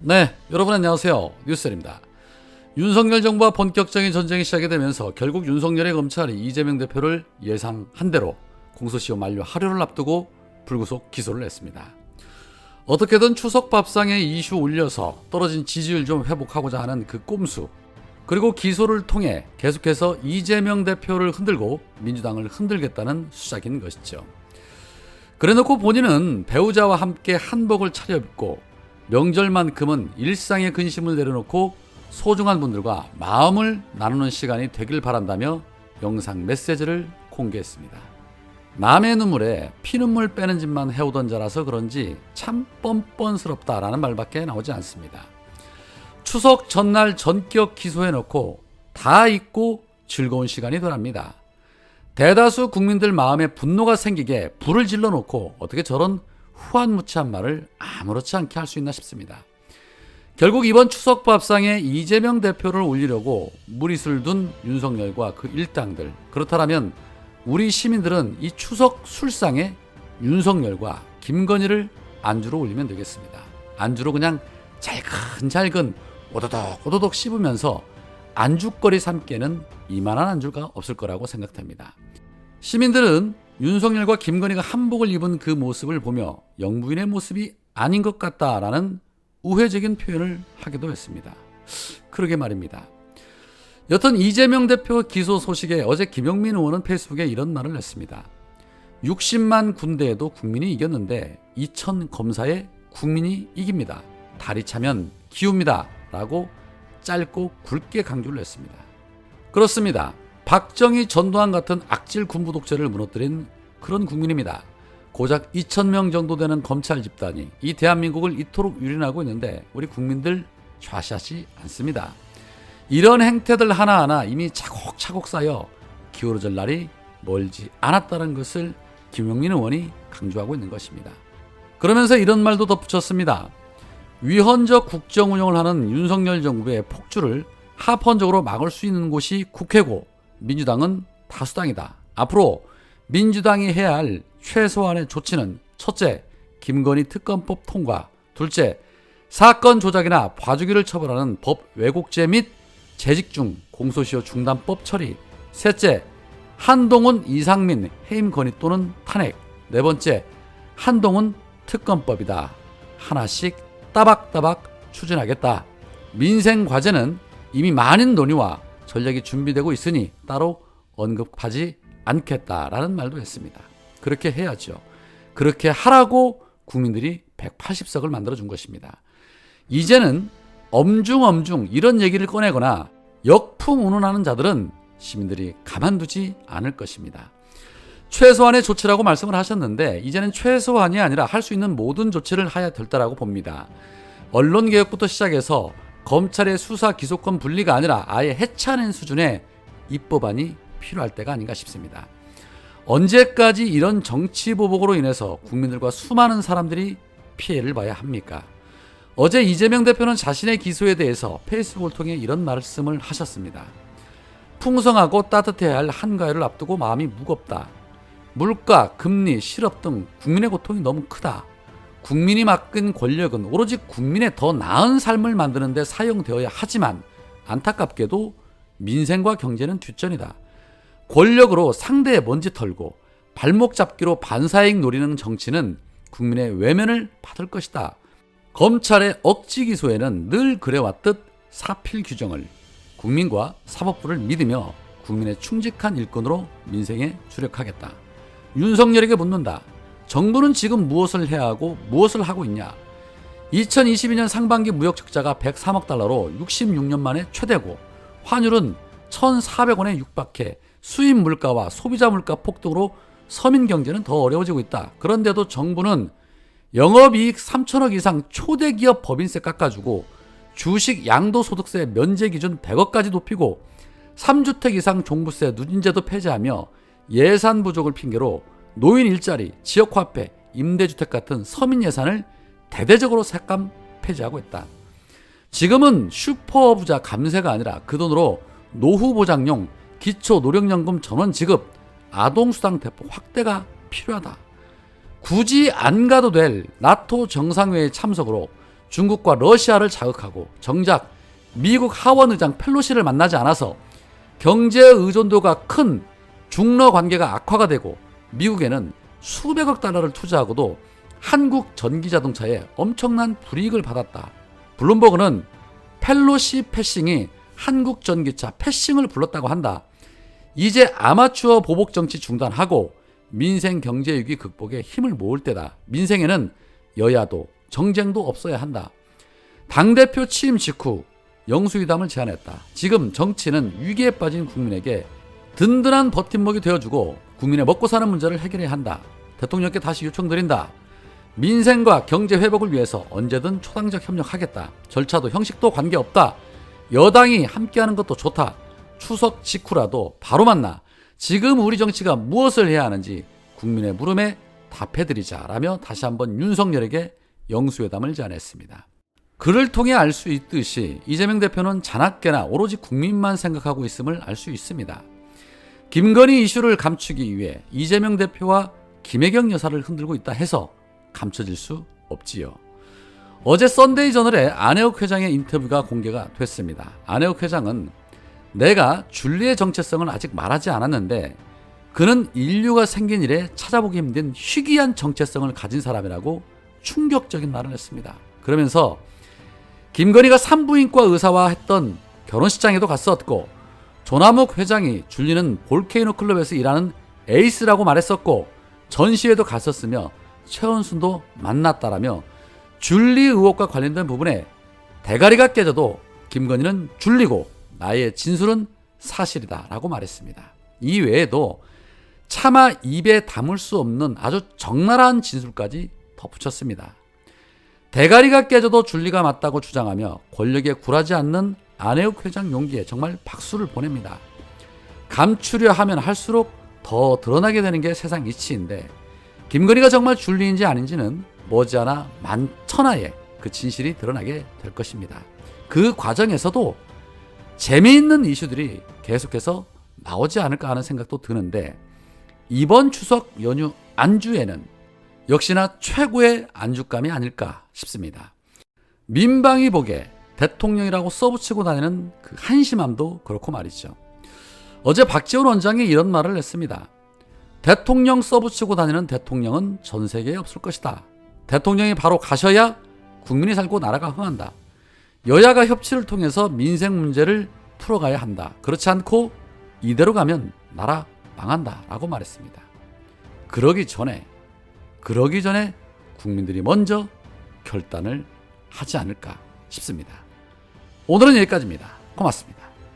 네, 여러분 안녕하세요. 뉴스입니다. 윤석열 정부와 본격적인 전쟁이 시작이 되면서 결국 윤석열의 검찰이 이재명 대표를 예상한 대로 공소시효 만료 하루를 앞두고 불구속 기소를 했습니다. 어떻게든 추석 밥상에 이슈 올려서 떨어진 지지율 좀 회복하고자 하는 그 꼼수 그리고 기소를 통해 계속해서 이재명 대표를 흔들고 민주당을 흔들겠다는 수작인 것이죠. 그래놓고 본인은 배우자와 함께 한복을 차려입고 명절만큼은 일상의 근심을 내려놓고 소중한 분들과 마음을 나누는 시간이 되길 바란다며 영상 메시지를 공개했습니다. 남의 눈물에 피눈물 빼는 짓만 해오던 자라서 그런지 참 뻔뻔스럽다라는 말밖에 나오지 않습니다. 추석 전날 전격 기소해놓고 다 잊고 즐거운 시간이 더랍니다. 대다수 국민들 마음에 분노가 생기게 불을 질러놓고 어떻게 저런 후한무치한 말을 아무렇지 않게 할 수 있나 싶습니다. 결국 이번 추석 밥상에 이재명 대표를 올리려고 무리수를 둔 윤석열과 그 일당들 그렇다면 우리 시민들은 이 추석 술상에 윤석열과 김건희를 안주로 올리면 되겠습니다. 안주로 그냥 잘근잘근 오도독 오도독 씹으면서 안주거리 삼기에는 이만한 안주가 없을 거라고 생각됩니다. 시민들은 윤석열과 김건희가 한복을 입은 그 모습을 보며 영부인의 모습이 아닌 것 같다라는 우회적인 표현을 하기도 했습니다. 그러게 말입니다. 여튼 이재명 대표 기소 소식에 어제 김용민 의원은 페이스북에 이런 말을 했습니다. 60만 군대에도 국민이 이겼는데 2천 검사에 국민이 이깁니다. 다리 차면 기웁니다. 라고 짧고 굵게 강조를 했습니다. 그렇습니다. 박정희 전두환 같은 악질 군부 독재를 무너뜨린 그런 국민입니다. 고작 2천명 정도 되는 검찰 집단이 이 대한민국을 이토록 유린하고 있는데 우리 국민들 좌시하지 않습니다. 이런 행태들 하나하나 이미 차곡차곡 쌓여 기울어질 날이 멀지 않았다는 것을 김용민 의원이 강조하고 있는 것입니다. 그러면서 이런 말도 덧붙였습니다. 위헌적 국정 운영을 하는 윤석열 정부의 폭주를 합헌적으로 막을 수 있는 곳이 국회고 민주당은 다수당이다. 앞으로 민주당이 해야 할 최소한의 조치는 첫째, 김건희 특검법 통과, 둘째, 사건 조작이나 봐주기를 처벌하는 법 왜곡죄 및 재직 중 공소시효 중단법 처리, 셋째, 한동훈, 이상민 해임 건의 또는 탄핵, 네 번째, 한동훈 특검법이다. 하나씩 따박따박 추진하겠다. 민생 과제는 이미 많은 논의와 전략이 준비되고 있으니 따로 언급하지 않겠다라는 말도 했습니다. 그렇게 해야죠. 그렇게 하라고 국민들이 180석을 만들어 준 것입니다. 이제는 엄중엄중 이런 얘기를 꺼내거나 역풍 운운하는 자들은 시민들이 가만두지 않을 것입니다. 최소한의 조치라고 말씀을 하셨는데 이제는 최소한이 아니라 할 수 있는 모든 조치를 해야 될 때라고 봅니다. 언론 개혁부터 시작해서 검찰의 수사 기소권 분리가 아니라 아예 해체하는 수준의 입법안이 필요할 때가 아닌가 싶습니다. 언제까지 이런 정치 보복으로 인해서 국민들과 수많은 사람들이 피해를 봐야 합니까? 어제 이재명 대표는 자신의 기소에 대해서 페이스북을 통해 이런 말씀을 하셨습니다. 풍성하고 따뜻해야 할 한가위를 앞두고 마음이 무겁다. 물가, 금리, 실업 등 국민의 고통이 너무 크다. 국민이 맡긴 권력은 오로지 국민의 더 나은 삶을 만드는 데 사용되어야 하지만 안타깝게도 민생과 경제는 뒷전이다. 권력으로 상대의 먼지 털고 발목 잡기로 반사이익 노리는 정치는 국민의 외면을 받을 것이다. 검찰의 억지 기소에는 늘 그래왔듯 사필 규정을 국민과 사법부를 믿으며 국민의 충직한 일꾼으로 민생에 주력하겠다. 윤석열에게 묻는다. 정부는 지금 무엇을 해야 하고 무엇을 하고 있냐? 2022년 상반기 무역 적자가 103억 달러로 66년 만에 최대고 환율은 1,400원에 육박해 수입 물가와 소비자 물가 폭등으로 서민 경제는 더 어려워지고 있다. 그런데도 정부는 영업이익 3천억 이상 초대 기업 법인세 깎아주고 주식 양도소득세 면제 기준 100억까지 높이고 3주택 이상 종부세 누진제도 폐지하며 예산 부족을 핑계로 노인 일자리, 지역 화폐, 임대주택 같은 서민 예산을 대대적으로 삭감 폐지하고 있다. 지금은 슈퍼 부자 감세가 아니라 그 돈으로 노후 보장용 기초 노령연금 전원 지급, 아동수당 대폭 확대가 필요하다. 굳이 안 가도 될 나토 정상회의 참석으로 중국과 러시아를 자극하고 정작 미국 하원 의장 펠로시를 만나지 않아서 경제 의존도가 큰 중러 관계가 악화가 되고 미국에는 수백억 달러를 투자하고도 한국 전기 자동차에 엄청난 불이익을 받았다. 블룸버그는 펠로시 패싱이 한국 전기차 패싱을 불렀다고 한다. 이제 아마추어 보복 정치 중단하고 민생 경제 위기 극복에 힘을 모을 때다. 민생에는 여야도 정쟁도 없어야 한다. 당대표 취임 직후 영수회담을 제안했다. 지금 정치는 위기에 빠진 국민에게 든든한 버팀목이 되어주고 국민의 먹고 사는 문제를 해결해야 한다. 대통령께 다시 요청드린다. 민생과 경제 회복을 위해서 언제든 초당적 협력하겠다. 절차도 형식도 관계없다. 여당이 함께하는 것도 좋다. 추석 직후라도 바로 만나 지금 우리 정치가 무엇을 해야 하는지 국민의 물음에 답해드리자라며 다시 한번 윤석열에게 영수회담을 제안했습니다. 그를 통해 알 수 있듯이 이재명 대표는 자나깨나 오로지 국민만 생각하고 있음을 알 수 있습니다. 김건희 이슈를 감추기 위해 이재명 대표와 김혜경 여사를 흔들고 있다 해서 감춰질 수 없지요. 어제 썬데이 저널에 안혜욱 회장의 인터뷰가 공개가 됐습니다. 안혜욱 회장은 내가 줄리의 정체성을 아직 말하지 않았는데 그는 인류가 생긴 이래 찾아보기 힘든 희귀한 정체성을 가진 사람이라고 충격적인 말을 했습니다. 그러면서 김건희가 산부인과 의사와 했던 결혼식장에도 갔었고 조남욱 회장이 줄리는 볼케이노 클럽에서 일하는 에이스라고 말했었고 전시회도 갔었으며 최원순도 만났다라며 줄리 의혹과 관련된 부분에 대가리가 깨져도 김건희는 줄리고 나의 진술은 사실이다라고 말했습니다. 이 외에도 차마 입에 담을 수 없는 아주 적나라한 진술까지 덧붙였습니다. 대가리가 깨져도 줄리가 맞다고 주장하며 권력에 굴하지 않는 안혜욱 회장 용기에 정말 박수를 보냅니다. 감추려 하면 할수록 더 드러나게 되는 게 세상 이치인데 김건희가 정말 줄리인지 아닌지는 머지않아 만천하에 그 진실이 드러나게 될 것입니다. 그 과정에서도 재미있는 이슈들이 계속해서 나오지 않을까 하는 생각도 드는데 이번 추석 연휴 안주에는 역시나 최고의 안주감이 아닐까 싶습니다. 민방위 보게 대통령이라고 써붙이고 다니는 그 한심함도 그렇고 말이죠. 어제 박지원 원장이 이런 말을 했습니다. 대통령 써붙이고 다니는 대통령은 전 세계에 없을 것이다. 대통령이 바로 가셔야 국민이 살고 나라가 흥한다. 여야가 협치를 통해서 민생 문제를 풀어가야 한다. 그렇지 않고 이대로 가면 나라 망한다. 라고 말했습니다. 그러기 전에, 그러기 전에 국민들이 먼저 결단을 하지 않을까 싶습니다. 오늘은 여기까지입니다. 고맙습니다.